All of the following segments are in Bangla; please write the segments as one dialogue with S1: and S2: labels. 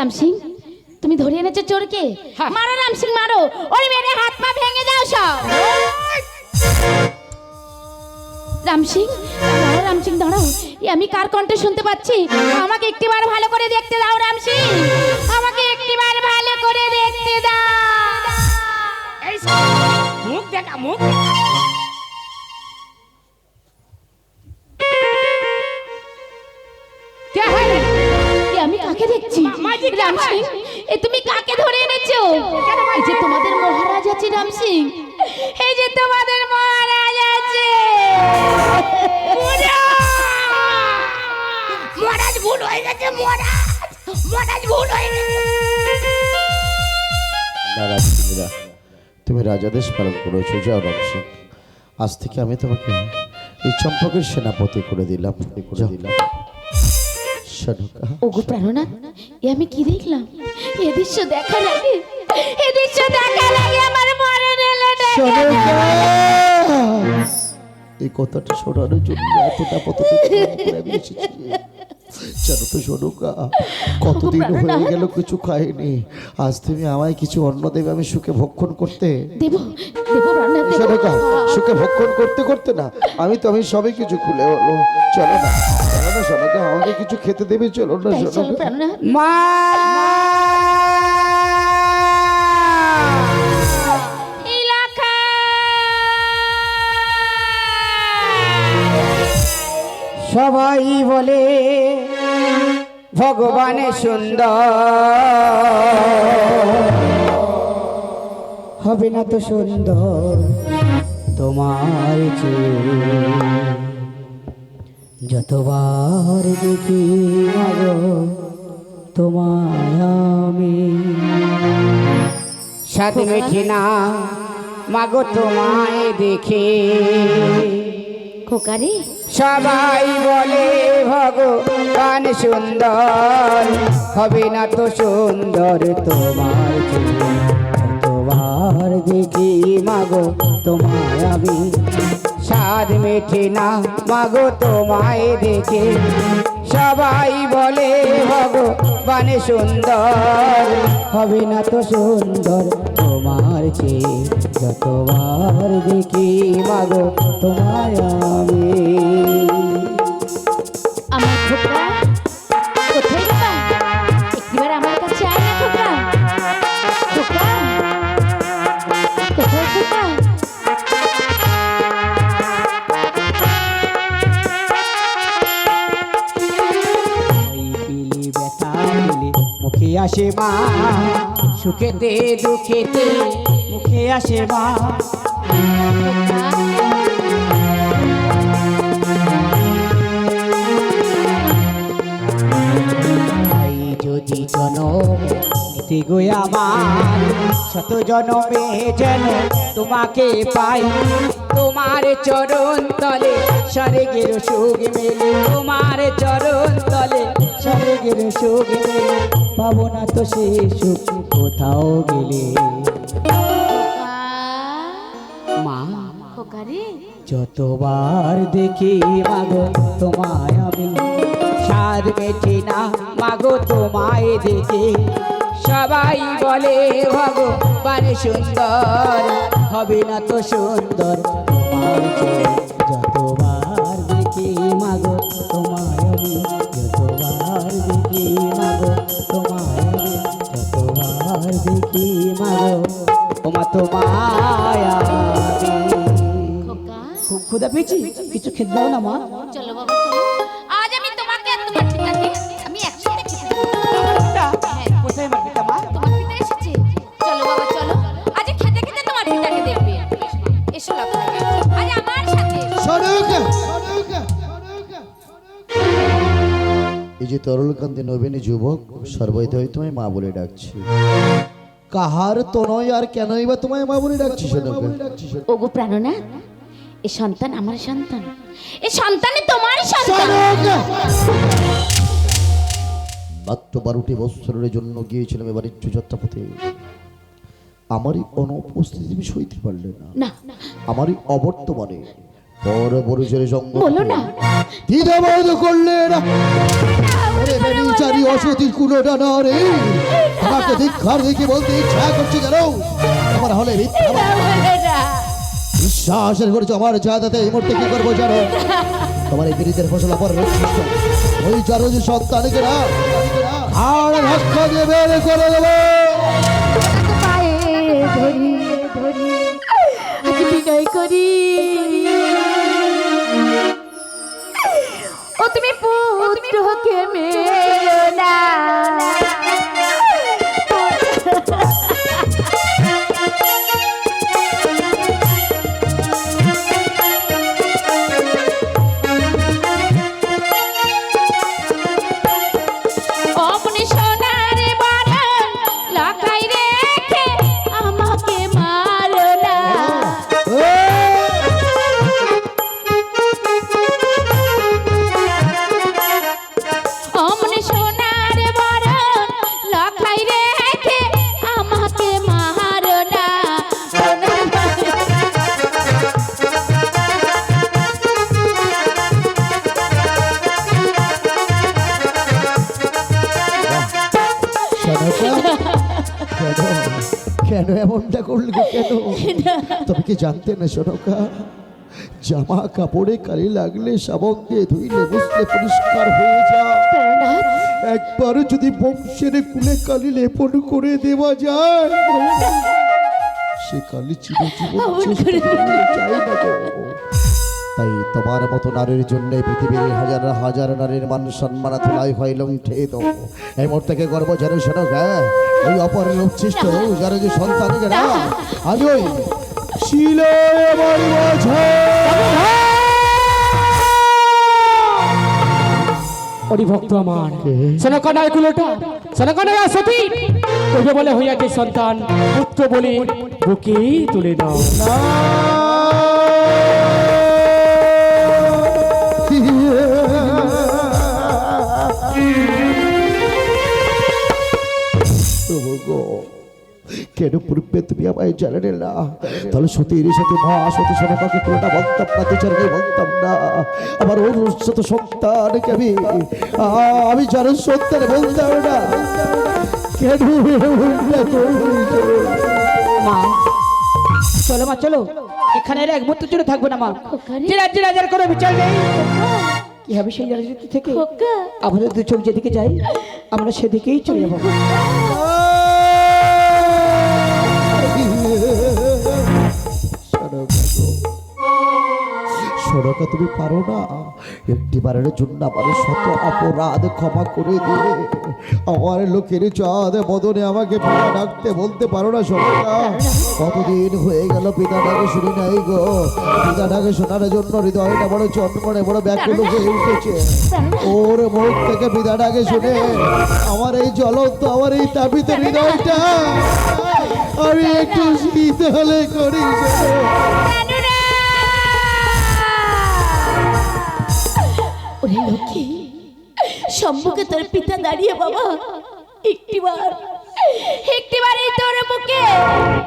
S1: রাম সিং তুমি ধরে এনেছো চোরকে। মারো রাম সিং মারো। ওই মেরে হাত পা ভেঙে দাও সব। রাম সিং দাঁড়াও রাম সিং দাঁড়াও। এ আমি কার কণ্ঠে শুনতে পাচ্ছি? আমাকে একটিবার ভালো করে দেখতে দাও রাম সিং আমাকে একটিবার ভালো করে দেখতে দাও।
S2: এই মুখ দেখা মুখ।
S1: দেখছি
S2: মা-
S1: রাম সিং এ তুমি কাকে ধরে এনেছো? এই যে তোমাদের মহারাজ আছে রাম সিং এই যে তোমাদের মহারাজ আছে।
S2: মহারাজ! ভুল হয়ে গেছে মহারাজ মহারাজ ভুল হয়ে গেছে।
S3: তুমি রাজাদেশ পালন করেছ যাও রাম সিং আজ থেকে আমি তোমাকে এই চম্পকের সেনাপতি করে দিলাম করে দিলাম।
S1: ওগো প্রাণনাথ এ আমি কি দেখলাম? এ দৃশ্য দেখা লাগে এ দৃশ্য দেখা লাগে আমার মনে এলো না
S3: এই কথাটা শোনানোর জন্য এতটা পথটা আমি এসেছি। জানো তো সনুকা কতদিন হয়ে গেল কিছু খাইনি। আজ তুমি আমায় কিছু অন্ন দেবে আমি সুখে ভক্ষণ করতে।
S1: প্রাণনাথ
S3: সুখে ভক্ষণ করতে করতে না আমি তো আমি সবই কিছু খুলে হলো চলো না। না শোনোকা আমাকে কিছু খেতে দেবে চলো না
S1: প্রাণনাথ
S2: মা! সবাই বলে ভগবান সুন্দর। হবে না তো সুন্দর তোমার চেয়ে যতবার দেখি মাগো তোমায় আমি। সাথ মেঠে না মাগো তোমায় দেখে।
S1: খোকারে?
S2: সবাই বলে ভগবান সুন্দর হবে না তো সুন্দর তোমার। কতবার দেখি মাগো তোমায় আমি স্বাদ মেঠে না। মাগো, তোমায় দেখে সবাই বলে ভগবান সুন্দর। হবে না তো সুন্দর তোমার চেয়ে যতবার দেখি মাগো, তোমায় আমি আসে মা সুখেতে, দুঃখেতে মুখে আসে মা যদি জনম নিতে আমার, শত জনমে যেন তোমাকে পাই। তোমার চরণ তলে স্বর্গের সুখ মেলে, তোমার চরণ তলে স্বর্গের সুখ মেলে পাবো না তো সে সুখ কোথাও গেলে। মা, যতবার দেখি মাগো তোমায় আমি সার মেঠে না মাগো তোমায় দেখে। সবাই বলে, ভগবান সুন্দর, হবে না তো সুন্দর তোমার দেখি মাগো ওমা তোমায় আমি
S1: খোকা।
S2: পেয়েছি? কিছু খেতে দাও না মা।
S1: চলো বাবা চলো। আজ আমি তোমাকে তোমার পিতাকে আমি একসাথে খেতে দেবো। হ্যাঁ।
S2: কোথায় আমার পিতা মা?
S1: তোমার পিতা এসেছে? চলো বাবা চলো। আজ খেতে খেতে তোমার পিতাকে দেখবে এসো লক্ষ্মণ আজ আমার সাথে।
S3: এই যে তরলকান্তি নবীনী যুবক সর্বদয় তোমায় মা বলে ডাকছি। কাহার তো নয় আর কেনই বা তোমায় মা বলে ডাকছি
S1: ওগো প্রাণনা এ সন্তান আমার সন্তান। এ সন্তানই তোমার সন্তান।
S3: মাত্র বারোটি বৎসরের জন্য গিয়েছিলাম এবার একটু যাত্রাপথে। আমারই অনুপস্থিতি তুমি সইতে পারলে না।
S1: না।
S3: আমারই অবর্তমানে বড়
S1: না।
S3: দ্বিধাবোধ করলে না।
S1: না,
S3: ওরে বেবিচারি অসতী রে। আমাকে ধিক্ষার দেখে বলতে ইচ্ছা করছে জানো আমার হলে মিথ্যা
S1: এটা বলে না
S3: বিশ্বাসের করেছ আমার জাদাতে এই মুহূর্তে কি করব জানো? তোমার এই বিরিদের ফসল ওই চারো যে সন্তানকে না আর ধাক্কা দিয়ে বের করে দেবো।
S1: পায়ে ধরি ধরি আজ বিনয় করি। ও তুমি পুত্রকে মেলো
S3: তবে কি জানতে না সনকা জামা কাপড়ে কালি লাগলে সাবন দিয়ে ধুইলে বুঝলে পরিষ্কার হয়ে যায় একবার যদি বংশের কুলে কালি লেপন করে দেওয়া যায়। সে কালি চিরজীবন চাই না তাই তোমার মতো নারীর জন্য পৃথিবীর হাজার হাজার নারীর মান সম্মান তোলাই হয় লঙ্ঠিত এই মুহূর্তে গর্ব জানো শোনো হ্যাঁ ওই অপর উচ্ছিষ্ট যারা যে সন্তান আজ ওই শিলে আমার মাঝে
S2: অরিভক্ত আমার। সনকনার কুলোটা সনকনার সতী। তোকে বলে হইয়াছে সন্তান পুত্র বলে বুকে তুলে নাও
S3: কেন পূর্বে তুমি আমায় জানালে না? তাহলে সতীর সাথে মা সতী সনকাকে পুরোটা বলতাম না বলতাম না। আমার ওর সাথে সন্তানকে আমি আমি সন্তান বলতাম না। কেন
S2: মা চলো মা চলো। এখানে আর এক মুহূর্ত জন্য থাকব না মা। যে রাজ্যে রাজার কোনো বিচার নেই। কি হবে সেই রাজ্য থেকে? আমাদের দু চোখ যেদিকে যাই আমরা সেদিকেই চলে যাব।
S3: সনকা তুমি পারো না। একটি বারের জন্য আমার শত অপরাধ ক্ষমা করে দিয়ে আমার লোকের চাঁদ বদনে আমাকে পিতা ডাকতে বলতে পারো না সনকা কতদিন হয়ে গেল পিতা ডাকে শুনি নাই গো। পিতা ডাকে শোনার জন্য হৃদয়টা বড় চন্মনে বড় ব্যাকুল হয়ে উঠেছে। ওর মুখ থেকে পিতা ডাকে শুনে আমার এই জ্বলন্ত, আমার এই তাপিত হৃদয়টা আমি একটু শীতলে করি।
S1: লক্ষ্মী সম্মুখে তোর পিতা দাঁড়িয়ে বাবা। একটিবার। এই তোর মুখে।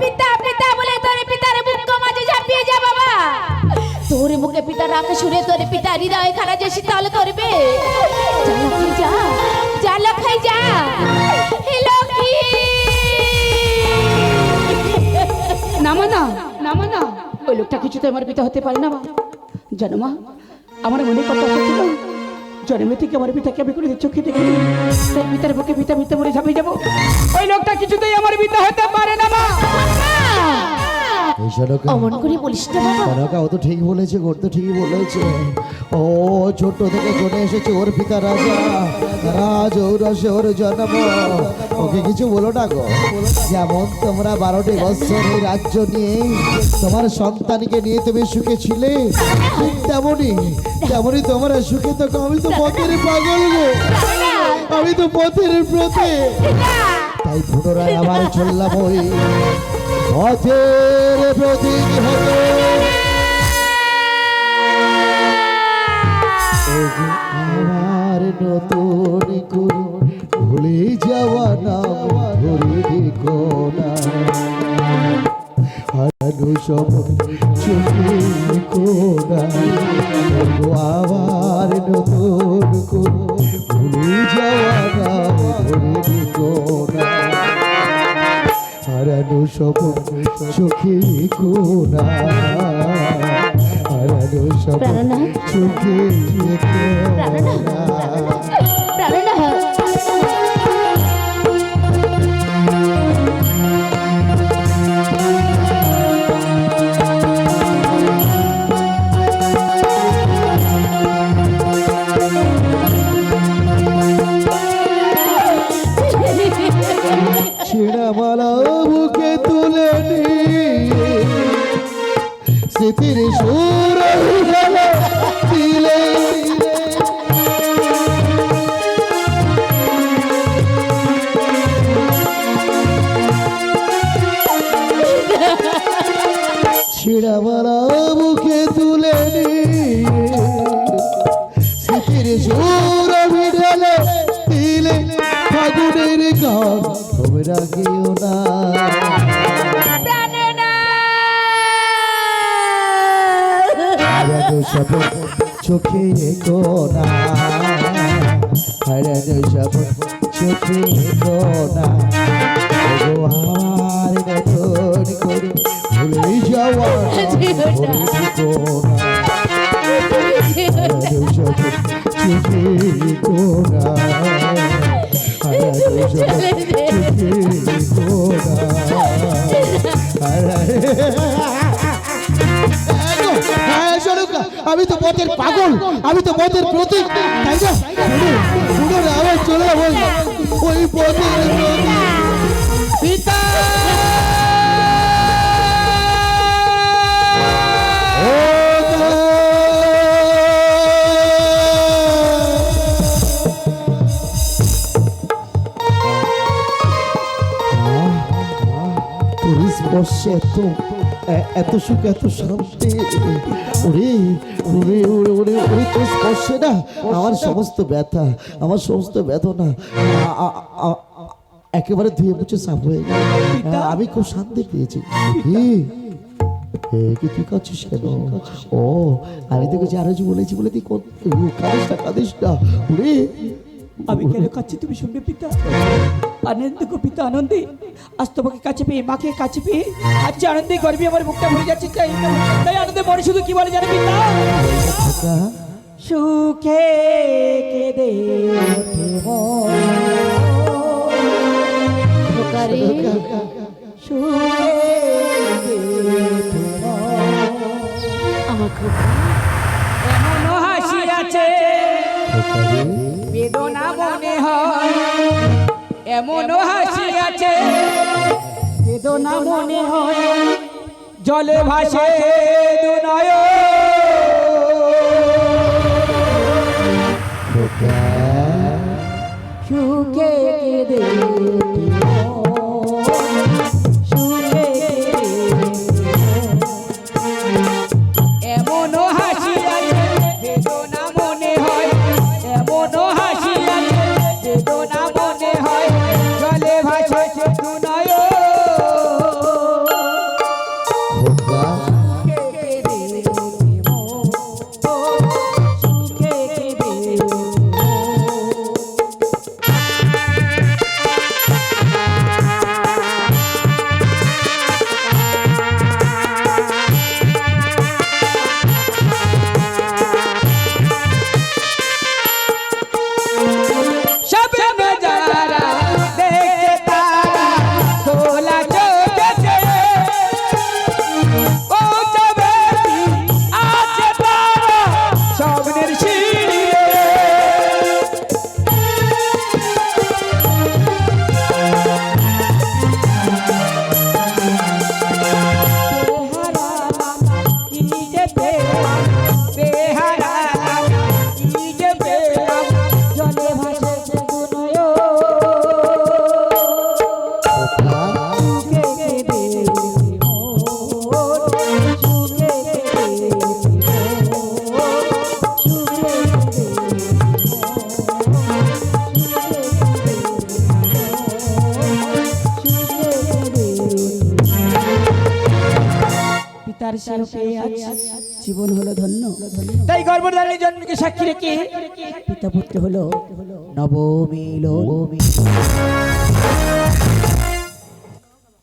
S1: পিতা পিতা বলে তোর পিতার মুখ মাঝে ঝাঁপিয়ে যা বাবা। তোর মুখে পিতা ডাক শুনে তোর পিতা হৃদয় খানা যে শীতল করবে। যা লক্ষ্মী যা। যা লক্ষ্মী যা। হে লক্ষ্মী।
S2: নামা না নামা না। ওই লোকটা কিছুতে আমার পিতা হতে পারে না মা। জানো মা আমার মনে কথা ছিল। জন্মে থেকে আমার পিতাকে আমি করে চোখে দেখি তাই পিতার বুকে পিতা পিতা বলে ঝাঁপিয়ে যাব। ওই লোকটা কিছুতেই আমার পিতা হতে পারে না মা।
S3: এই সনকা
S1: অমন করে বলিস না বাবা।
S3: সনকা ও তো ঠিক বলেছে ওর তো ঠিকই বলেছে। ও ছোট থেকে চলে এসেছে ওর পিতা রাজা। রাজ ঔরসে ওর জন্ম। ওকে কিছু বলো না গো। যেমন তোমরা বারোটি বছর এই রাজ্য নিয়ে তোমার সন্তানকে নিয়ে তুমি সুখে ছিলে, ঠিক তেমনই তেমনই তোমরা সুখে থাকো আমি তো পথের পাগল গো। আমি তো পথের প্রতি। তাই পুনরায় আবার চললাম ওই পথের প্রতীক হতে। নতুন করে ভুলে যাওয়া নাম ধরে দেখো না হারানো সময় চোখে কোনা আবার নতুন করে ভুলে কোনা হারানো স্বপ্ন চোখে কোনা হারানো
S1: প্রাণনাথ।
S3: চোখে
S1: প্রাণনাথ।
S3: কোনা
S1: প্রাণনা
S3: ছিড়ামালা ছিড়ামালা বুকে তুলে নিয়ে স্মৃতির সুর ভিড়ালে দিলে ফাগুনের গান তোমরা গেও না। সব চোখে কোনা হারানো সব চোখে কোনা তো পথের পাগল আমি তো পথের প্রতীক তাই না শুনো চলে ওই পথের
S2: পিতা
S3: মা! তোর স্পর্শে এত এত সুখ এত শান্তি। ওরে ওরে ওরে ওরে ওরে তোর স্পর্শে না। আমার সমস্ত ব্যথা আমার সমস্ত বেদনা একেবারে ধুয়ে মুছে সাফ হয়ে গেল। আমি খুব শান্তি পেয়েছি। কি কি তুই কেন? ও আমি তোকে যে আরও বলেছি বলে তুই কাঁদিস না কাঁদিস না। ওরে
S2: আমি কেন কাছে তুমি শুনবে পিতা? আনন্দ গো পিতা আনন্দে। আজ তোমাকে কাছে পেয়ে মাকে কাছে পেয়ে আজ যে আনন্দে গর্বে আমার মুখটা ভরে যাচ্ছে তাই তাই আনন্দে মনে শুধু কি বলে জানো পিতা? সুখে কেঁদে এমনও হাসি আছে? বেদনা মনে হয় জলে ভাসে দুনয়। সুখে কেঁদে পিতার পেয়ে আজ
S4: জীবন হলো ধন্য।
S2: তাই গর্ভধারী জন্মকে সাক্ষী রেখে পিতা পুত্র হলো নবমিল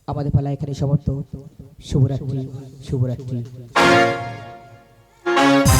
S2: আমাদের পালা এখানে সমর্থ শুভরাত্রি শুভরাত্রি।